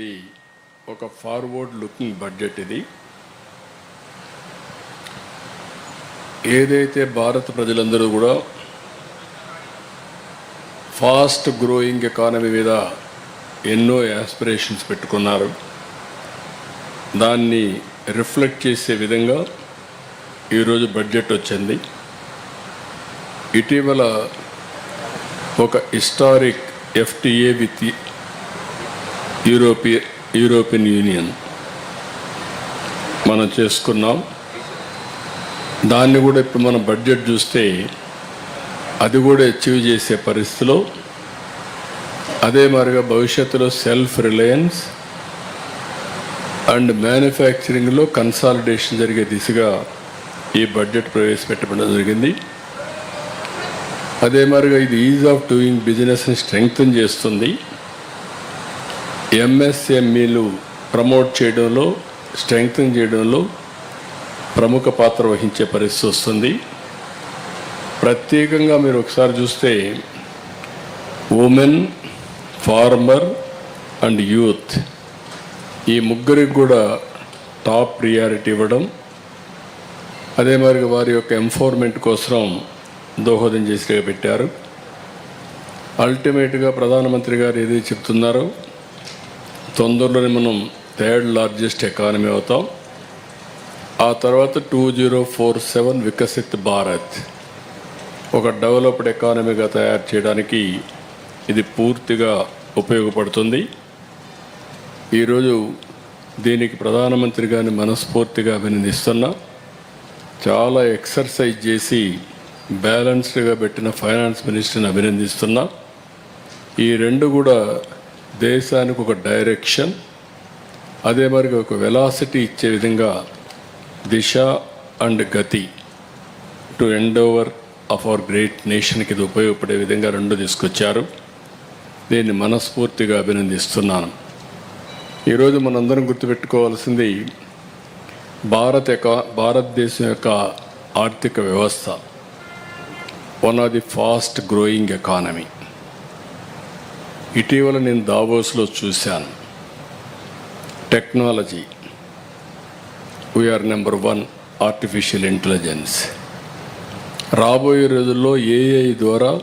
ఇది ఒక forward looking budget ఇది. ఏదైతే భారత ప్రజలందరూ కూడా ఫాస్ట్ గ్రోయింగ్ ఎకానమీ మీద ఎన్నో యాస్పిరేషన్స్ పెట్టుకున్నారు. దాన్ని రిఫ్లెక్ట్ చేసే విధంగా ఈరోజు బడ్జెట్ వచ్చింది. ఇటీవల ఒక historic FTA with యూరోపియ European union. మనం చేసుకున్నాం. దాన్ని కూడా ఇప్పుడు మనం బడ్జెట్ చూస్తే అది కూడా అచీవ్ చేసే పరిస్థితిలో అదే మరిగా భవిష్యత్తులో సెల్ఫ్ రిలయన్స్ అండ్ మ్యానుఫ్యాక్చరింగ్లో కన్సాలిడేషన్ జరిగే దిశగా ఈ బడ్జెట్ ప్రవేశపెట్టడం జరిగింది. అదే మరిగా ఇది ఈజ్ ఆఫ్ డూయింగ్ బిజినెస్ని స్ట్రెంగ్తన్ చేస్తుంది. ఎంఎస్ఎంఈలు ప్రమోట్ చేయడంలో స్ట్రెంగ్తన్ చేయడంలో ప్రముఖ పాత్ర వహించే పరిస్థితి వస్తుంది. ప్రత్యేకంగా మీరు ఒకసారి చూస్తే ఉమెన్ ఫార్మర్ అండ్ యూత్ ఈ ముగ్గురికి కూడా టాప్ ప్రియారిటీ ఇవ్వడం అదే మరి వారి యొక్క ఎంఫోర్మెంట్ కోసం దోహదం చేసిగా పెట్టారు. అల్టిమేట్గా ప్రధానమంత్రి గారు ఏదైతే చెప్తున్నారో తొందరలోనే మనం థర్డ్ లార్జెస్ట్ ఎకానమీ అవుతాం. ఆ తర్వాత two zero four seven Viksit Bharat. ఒక డెవలప్డ్ ఎకానమీగా తయారు చేయడానికి ఇది పూర్తిగా ఉపయోగపడుతుంది. ఈరోజు దీనికి ప్రధానమంత్రి గారిని మనస్ఫూర్తిగా అభినందిస్తున్నా. చాలా ఎక్సర్సైజ్ చేసి బ్యాలెన్స్డ్గా పెట్టిన ఫైనాన్స్ మినిస్టర్ని అభినందిస్తున్నా. ఈ రెండు కూడా దేశానికి ఒక డైరెక్షన్ అదే మరి ఒక వెలాసిటీ ఇచ్చే విధంగా దిశ అండ్ గతి to endeavour of our great నేషన్కి ఇది ఉపయోగపడే విధంగా రెండు తీసుకొచ్చారు. దీన్ని మనస్ఫూర్తిగా అభినందిస్తున్నాను. ఈరోజు మనందరం గుర్తుపెట్టుకోవాల్సింది భారత యొక్క భారతదేశం యొక్క ఆర్థిక వ్యవస్థ. One of the fast growing economy ఇటీవల నేను దావోస్లో చూశాను. Technology. We are number one artificial intelligence రాబోయే రోజుల్లో ఏఐ ద్వారా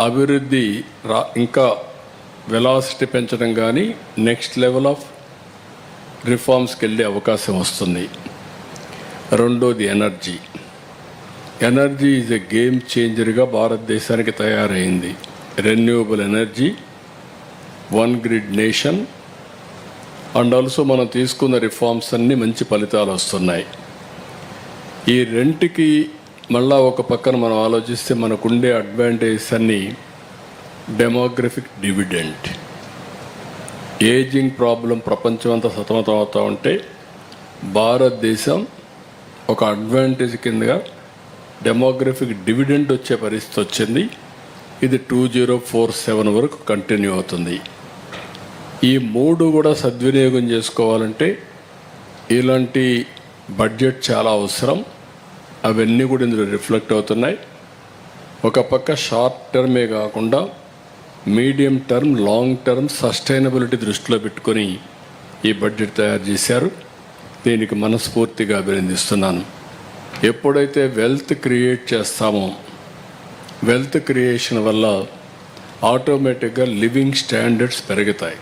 అభివృద్ధి రా ఇంకా వెలాసిటీ పెంచడం కానీ నెక్స్ట్ లెవెల్ ఆఫ్ రిఫార్మ్స్కి వెళ్ళే అవకాశం వస్తుంది. రెండోది energy energy is a game చేంజర్గా భారతదేశానికి తయారైంది. Renewable energy one grid nation and also మనం తీసుకున్న రిఫార్మ్స్ అన్నీ మంచి ఫలితాలు వస్తున్నాయి. ఈ రెంట్కి మళ్ళా ఒక పక్కన మనం ఆలోచిస్తే మనకుండే అడ్వాంటేజెస్ అన్నీ డెమోగ్రఫిక్ డివిడెంట్ ఏజింగ్ ప్రాబ్లం ప్రపంచం అంతా సతమతం అవుతూ ఉంటే భారతదేశం ఒక అడ్వాంటేజ్ కిందగా డెమోగ్రఫిక్ డివిడెంట్ వచ్చే పరిస్థితి వచ్చింది. ఇది టూ జీరో ఫోర్ సెవెన్ వరకు కంటిన్యూ అవుతుంది. ఈ మూడు కూడా సద్వినియోగం చేసుకోవాలంటే ఇలాంటి బడ్జెట్ చాలా అవసరం. అవన్నీ కూడా ఇందులో రిఫ్లెక్ట్ అవుతున్నాయి. ఒక పక్క షార్ట్ టర్మే కాకుండా medium term long term sustainability దృష్టిలో పెట్టుకొని ఈ బడ్జెట్ తయారు చేశారు. దీనికి మనస్ఫూర్తిగా అభినందిస్తున్నాను. ఎప్పుడైతే వెల్త్ క్రియేట్ చేస్తామో వెల్త్ క్రియేషన్ వల్ల ఆటోమేటిక్గా లివింగ్ స్టాండర్డ్స్ పెరుగుతాయి.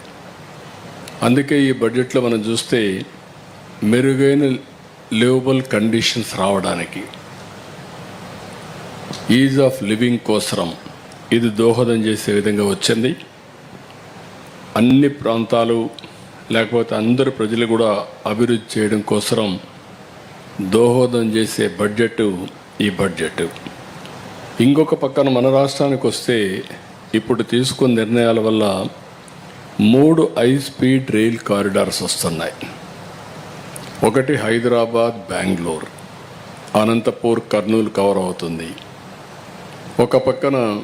అందుకే ఈ బడ్జెట్లో మనం చూస్తే మెరుగైన లివబుల్ కండిషన్స్ రావడానికి. ఈజ్ ఆఫ్ లివింగ్ కోసరం. ఇది దోహదం చేసే విధంగా వచ్చింది. అన్ని ప్రాంతాలు లేకపోతే అందరు ప్రజలు కూడా అభివృద్ధి చేయడం కోసరం దోహదం చేసే బడ్జెట్ ఈ బడ్జెట్ ఇంకొక పక్కన మన రాష్ట్రానికి వస్తే ఇప్పుడు తీసుకున్న నిర్ణయాల వల్ల మూడు హై స్పీడ్ రైల్ కారిడార్స్ వస్తున్నాయి. ఒకటి హైదరాబాద్ బెంగళూరు. అనంతపూర్ కర్నూలు కవర్ అవుతుంది. ఒక పక్కన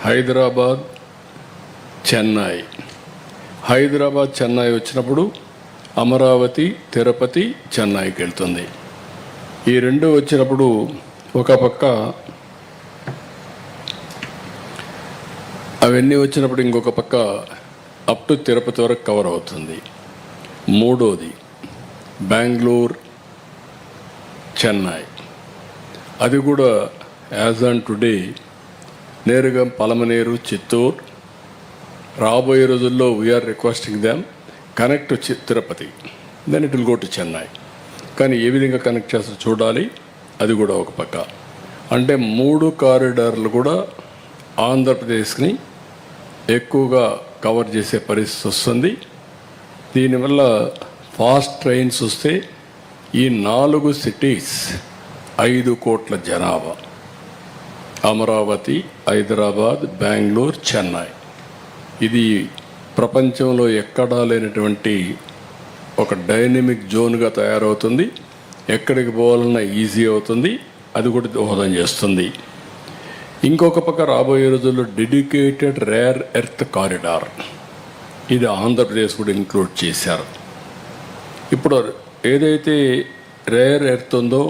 హైదరాబాద్ చెన్నై. హైదరాబాద్ చెన్నై వచ్చినప్పుడు అమరావతి తిరుపతి చెన్నైకి వెళ్తుంది. ఈ రెండు వచ్చినప్పుడు ఒక పక్క అవన్నీ వచ్చినప్పుడు ఇంకొక పక్క అప్ టు తిరుపతి వరకు కవర్ అవుతుంది. మూడోది బెంగళూరు చెన్నై. అది కూడా యాజ్ ఆన్ టుడే నేరుగా పలమనేరు చిత్తూరు. రాబోయే రోజుల్లో we are requesting them connect Tirupati. Then it will go to Chennai. కానీ ఏ విధంగా కనెక్ట్ చేస్తారో చూడాలి. అది కూడా ఒక పక్క. అంటే మూడు కారిడార్లు కూడా ఆంధ్రప్రదేశ్ని ఎక్కువగా కవర్ చేసే పరిస్థితి వస్తుంది. దీనివల్ల ఫాస్ట్ ట్రైన్స్ వస్తే ఈ నాలుగు సిటీస్ ఐదు కోట్ల జనాభా. అమరావతి హైదరాబాద్ బెంగళూరు చెన్నై. ఇది ప్రపంచంలో ఎక్కడా లేనటువంటి ఒక డైనమిక్ జోన్గా తయారవుతుంది. ఎక్కడికి పోవాలన్నా ఈజీ అవుతుంది. అది కూడా దోహదం చేస్తుంది. ఇంకొక పక్క రాబోయే రోజుల్లో డెడికేటెడ్ రేర్ ఎర్త్ కారిడార్ ఇది ఆంధ్రప్రదేశ్ కూడా ఇంక్లూడ్ చేశారు. ఇప్పుడు ఏదైతే రేర్ ఎర్త్ ఉందో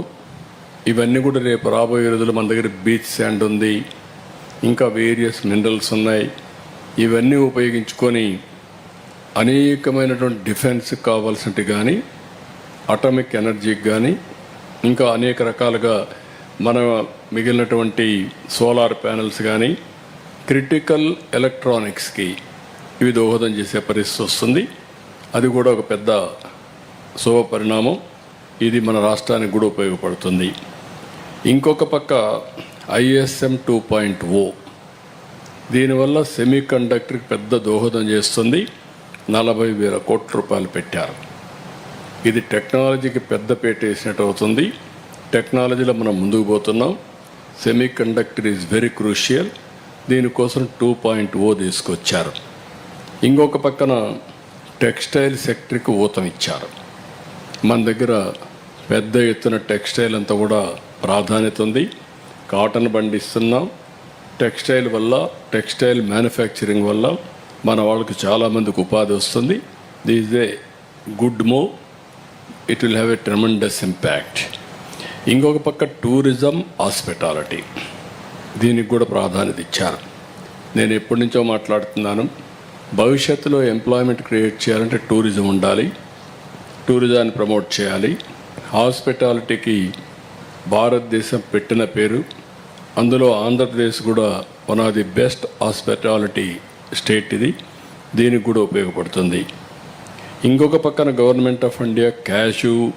ఇవన్నీ కూడా రేపు రాబోయే రోజుల్లో మన దగ్గర బీచ్ శాండ్ ఉంది ఇంకా వేరియస్ మినరల్స్ ఉన్నాయి. ఇవన్నీ ఉపయోగించుకొని అనేకమైనటువంటి డిఫెన్స్కి కావాల్సినవి కానీ అటామిక్ ఎనర్జీకి కానీ ఇంకా అనేక రకాలుగా మన మిగిలినటువంటి సోలార్ ప్యానెల్స్ కానీ క్రిటికల్ ఎలక్ట్రానిక్స్కి ఇవి దోహదం చేసే పరిస్థితి వస్తుంది. అది కూడా ఒక పెద్ద శుభ పరిణామం. ఇది మన రాష్ట్రానికి కూడా ఉపయోగపడుతుంది. ఇంకొక పక్క ఐఎస్ఎం టూ పాయింట్ ఓ. దీనివల్ల సెమీ కండక్టర్కి పెద్ద దోహదం చేస్తుంది. నలభై వేల కోట్ల రూపాయలు పెట్టారు. ఇది టెక్నాలజీకి పెద్ద పేట వేసినట్టు అవుతుంది. టెక్నాలజీలో మనం ముందుకు పోతున్నాం. Semi conductor is very crucial దీనికోసం టూ పాయింట్ ఓ తీసుకొచ్చారు. ఇంకొక పక్కన టెక్స్టైల్ సెక్టర్కి ఊతం ఇచ్చారు. మన దగ్గర పెద్ద ఎత్తున టెక్స్టైల్ అంతా కూడా ప్రాధాన్యత ఉంది. కాటన్ పండిస్తున్నాం టెక్స్టైల్ వల్ల టెక్స్టైల్ మ్యానుఫ్యాక్చరింగ్ వల్ల మన వాళ్ళకి చాలామందికి ఉపాధి వస్తుంది. This a good move it will have a tremendous impact ఇంకొక పక్క టూరిజం హాస్పిటాలిటీ. దీనికి కూడా ప్రాధాన్యత ఇచ్చారు. నేను ఎప్పటి నుంచో మాట్లాడుతున్నాను. భవిష్యత్తులో ఎంప్లాయ్మెంట్ క్రియేట్ చేయాలంటే టూరిజం ఉండాలి. టూరిజాన్ని ప్రమోట్ చేయాలి. హాస్పిటాలిటీకి భారతదేశం పెట్టిన పేరు. అందులో ఆంధ్రప్రదేశ్ కూడా one of the best hospitality state ఇది. దీనికి కూడా ఉపయోగపడుతుంది. ఇంకొక పక్కన government of India cashew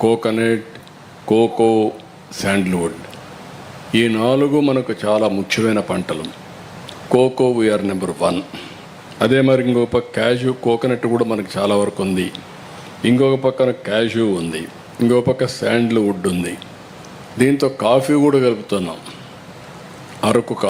coconut cocoa sandalwood. ఈ నాలుగు మనకు చాలా ముఖ్యమైన పంటలు. కోకో వీఆర్ నెంబర్ వన్ అదే మరి ఇంకొక పక్క క్యాషు కోకోనట్ కూడా మనకు చాలా వరకు ఉంది. ఇంకొక పక్కన క్యాషు ఉంది. ఇంకొక పక్క శాండ్ల్వుడ్ ఉంది. దీంతో కాఫీ కూడా కలుపుతున్నాం. అరకు